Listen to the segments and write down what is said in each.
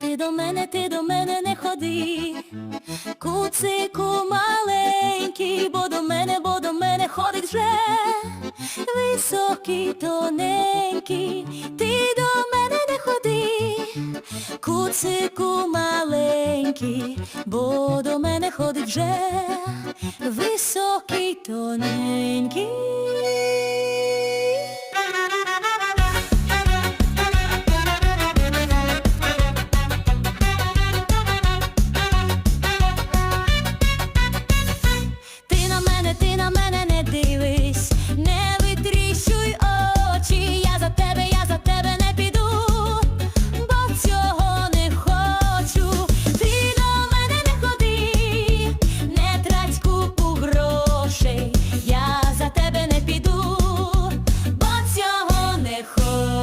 Ти до мене, ти до мене не ходи, куцику маленький, бо до мене, бо до мене ходить вже. Високий, тоненький, ти до мене не ходи, куцику маленький, бо до мене ходить вже. Високий, тоненький.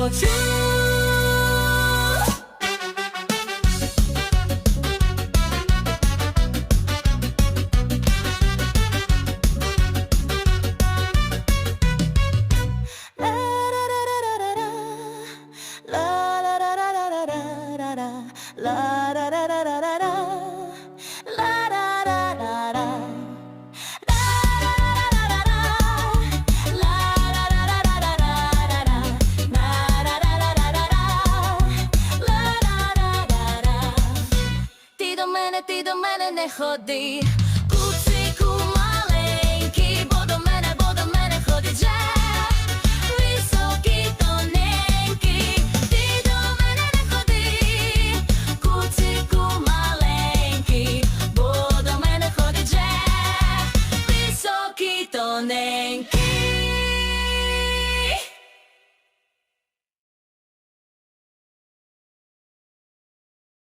for la da la da da da da da мене, ти до мене не ходи,